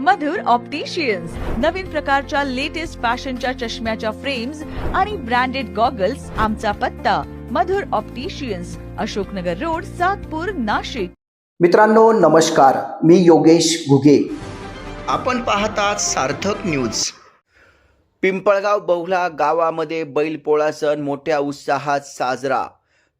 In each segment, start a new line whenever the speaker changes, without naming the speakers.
मधुर opticians नवीन प्रकारच्या latest फॅशनच्या चष्म्याच्या फ्रेम्स आणि ब्रँडेड गॉगल्स आमचा पत्ता. Madhur opticians Ashoknagar road Satpur Nashik.
मित्रांनो नमस्कार. मी योगेश घुगे.
आपण पाहतात सार्थक न्यूज
पिंपळगाव बहुला गावामध्ये बैलपोळा सण मोठ्या उत्साहात साजरा.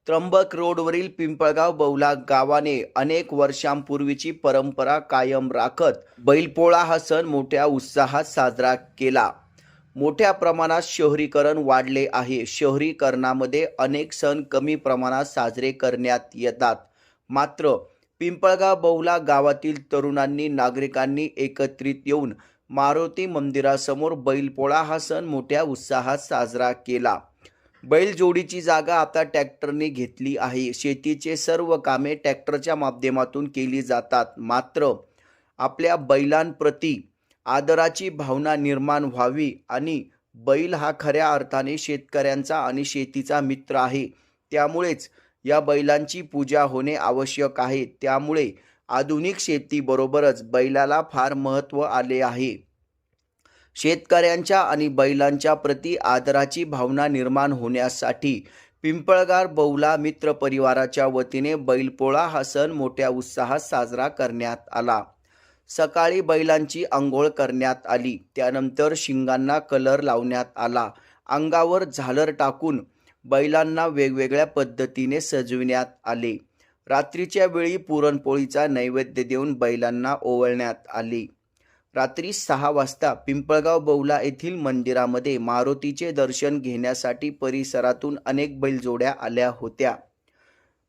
त्र्यंबक रोडवरील पिंपळगाव बौला गावाने अनेक वर्षांपूर्वीची परंपरा कायम राखत बैलपोळा हा सण मोठ्या उत्साहात साजरा केला. मोठ्या प्रमाणात शहरीकरण वाढले आहे. शहरीकरणामध्ये अनेक सण कमी प्रमाणात साजरे करण्यात येतात. मात्र पिंपळगाव बहुला गावातील तरुणांनी नागरिकांनी एकत्रित येऊन मारुती मंदिरासमोर बैलपोळा हा सण मोठ्या उत्साहात साजरा केला. बैलजोडीची जागा आता ट्रॅक्टरने घेतली आहे. शेतीचे सर्व कामे ट्रॅक्टरच्या माध्यमातून केली जातात. मात्र आपल्या बैलांप्रती आदराची भावना निर्माण व्हावी आणि बैल हा खऱ्या अर्थाने शेतकऱ्यांचा आणि शेतीचा मित्र आहे. त्यामुळेच या बैलांची पूजा होणे आवश्यक आहे. त्यामुळे आधुनिक शेतीबरोबरच बैलाला फार महत्त्व आले आहे. शेतकऱ्यांच्या आणि बैलांच्या प्रती आदराची भावना निर्माण होण्यासाठी पिंपळगार बौला मित्र परिवाराच्या वतीने बैलपोळा हा सण मोठ्या उत्साहात साजरा करण्यात आला. सकाळी बैलांची आंघोळ करण्यात आली. त्यानंतर शिंगांना कलर लावण्यात आला. अंगावर झालर टाकून बैलांना वेगवेगळ्या पद्धतीने सजविण्यात आले. रात्रीच्या वेळी पुरणपोळीचा नैवेद्य देऊन बैलांना ओवळण्यात आले. रात्री सहा वाजता पिंपळगाव बौला येथील मंदिरामध्ये मारुतीचे दर्शन घेण्यासाठी परिसरातून अनेक बैलजोड्या आल्या होत्या.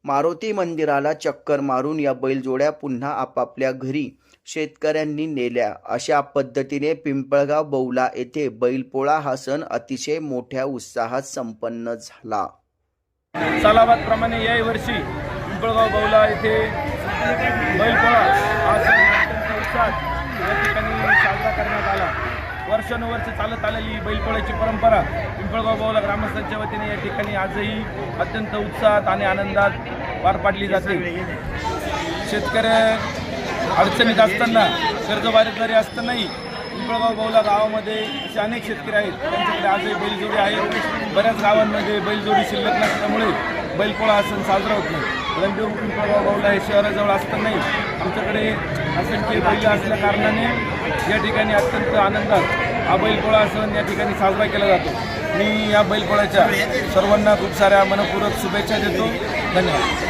मारुती मंदिराला चक्कर मारून या बैलजोड्या पुन्हा आपापल्या घरी शेतकऱ्यांनी नेल्या. अशा पद्धतीने पिंपळगाव बौला येथे बैलपोळा हा सण अतिशय मोठ्या उत्साहात संपन्न झाला.
सालाबाद प्रमाणे याही वर्षी पिंपळगाव बौला येथे बैल हा सण अत्यंत उत्साहात या ठिकाणी साजरा करण्यात आला वर्षानुवर्ष चालत आलेली बैलपोळ्याची परंपरा पिंपळगाव बौला ग्रामस्थांच्या वतीने या ठिकाणी आजही अत्यंत उत्साहात आणि आनंदात पार पाडली जाते. शेतकऱ्या अडचणीत असताना कर्जबाजारी असतानाही पिंपळगाव बौला गावामध्ये असे अनेक शेतकरी आहेत. त्यांच्याकडे आजही बैलजोडी आहे. बऱ्याच गावांमध्ये बैलजोडी शिल्लक नसल्यामुळे बैलपोळा हा सण साजरा होत नाही. रणदेव पिंपळगाव बौला हे शहराजवळ असतानाही आमच्याकडे असंख्य बैल असल्या कारणाने या ठिकाणी अत्यंत आनंदात हा बैलपोळा सण या ठिकाणी साजरा केला जातो. मी या बैलपोळ्याच्या सर्वांना खूप साऱ्या मनपूरक शुभेच्छा देतो. धन्यवाद.